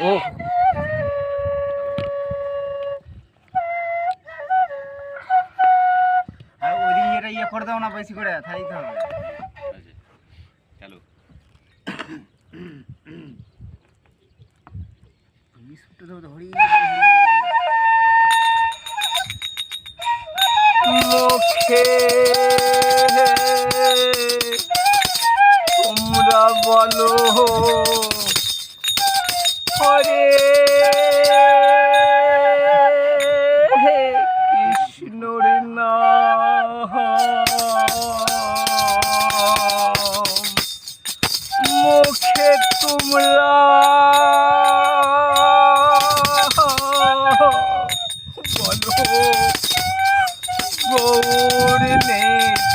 ও। আর ওদিকে এটা ইয়ে করে দাও না বেশি করে থাইতে হবে।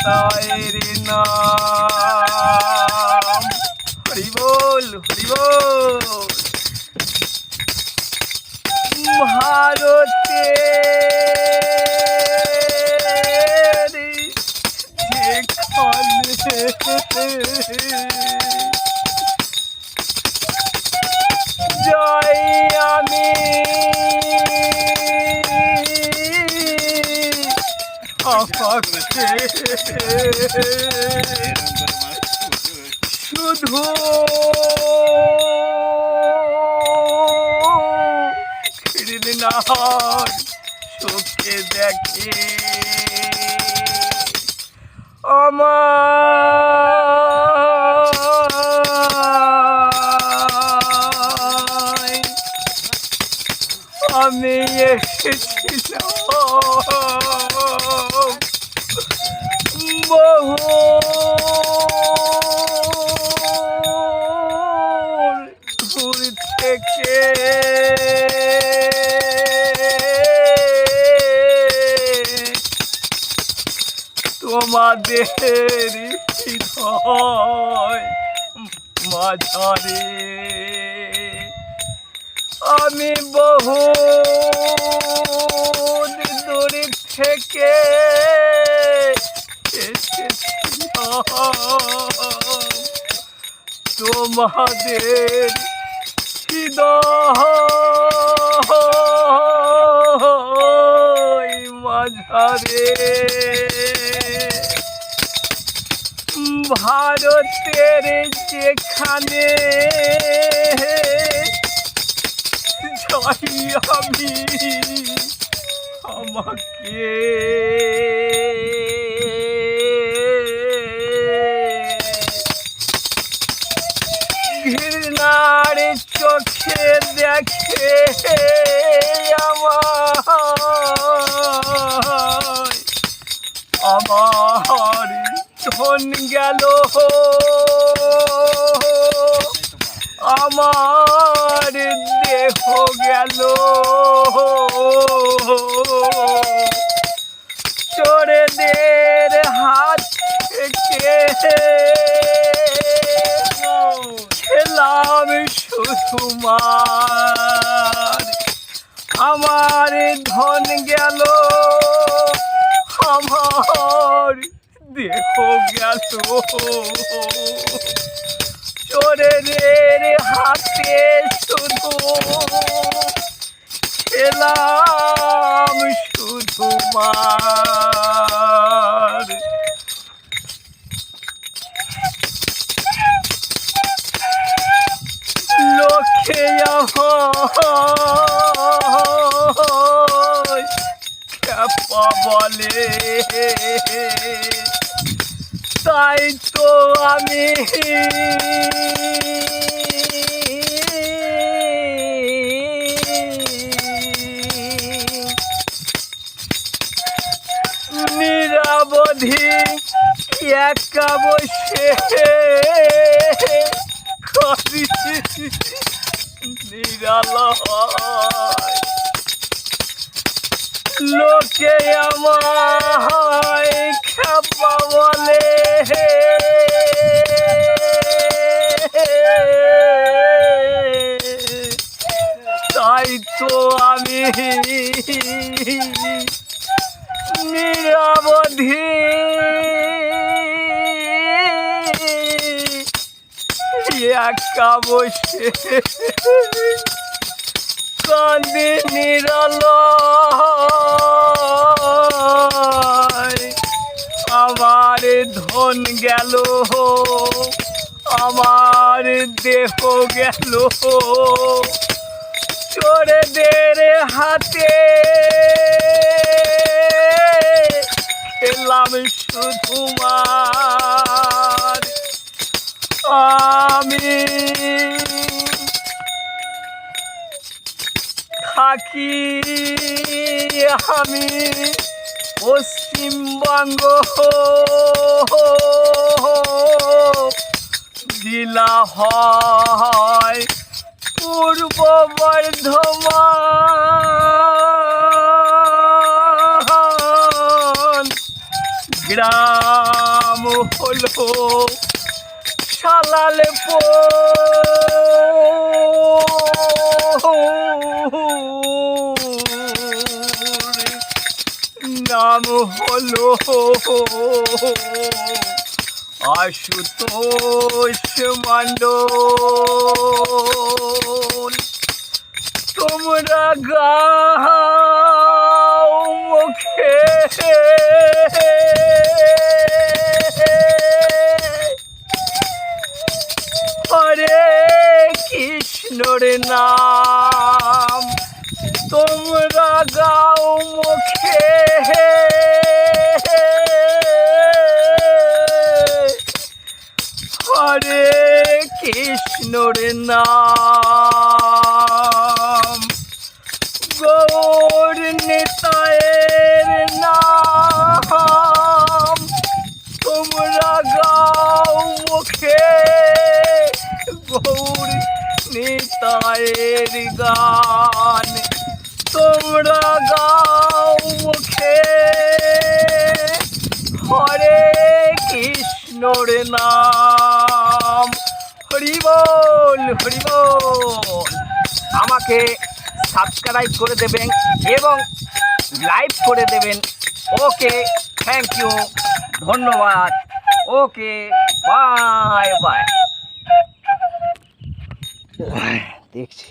নাম। হরি বল হরি বল। ভারতে জয় শুধু ঘৃণার চোখে দেখে আমায় আমি এসেছিলাম। তোমাদের মাঝারে। আমি বহু দূর থেকে তোমাদের হৃদয় মাঝারে। ভারতের যেখানে যাই আমি আমাকে ঘৃণার চোখে দেখে ধন গেল। আমার দেহ গেল। চোরেদের হাত খেলাম শুধু মার। আমার ধন গেল। আমার দেহ গেল চোরের হাতে শুধু খেলাম শুধু মার লোকে আমায় খ্যাপা বলে তাই তো আমি নিরাবধি একা বসে লোকে আমায় খাপা বলে। তাই তো আমি নিরবধি। একা বসে কান্দি নিরালয় ধন গেল আমার দেহ গেল। চোরদের হাতে খেলাম শুধু আমি থাকি আমি পশ্চিমবঙ্গ। দিলা হয় পূর্ব বর্ধমান। গ্রাম হলো সালালপুর নাম হলো। আশুতোষ মণ্ডল তোমরা গাও মুখে। হরে কৃষ্ণর নাম। কৃষ্ণর নাম গৌর নিতায়ের নাম। তোমরা গাও মুখে গৌর নিতায়ের গান। তোমরা গাও মুখে হরে কৃষ্ণর নাম। হরি বল আমাকে সাবস্ক্রাইব করে দেবেন এবং লাইভ করে দেবেন। ওকে থ্যাংক ইউ ধন্যবাদ। ওকে বাই বাই দেখছি।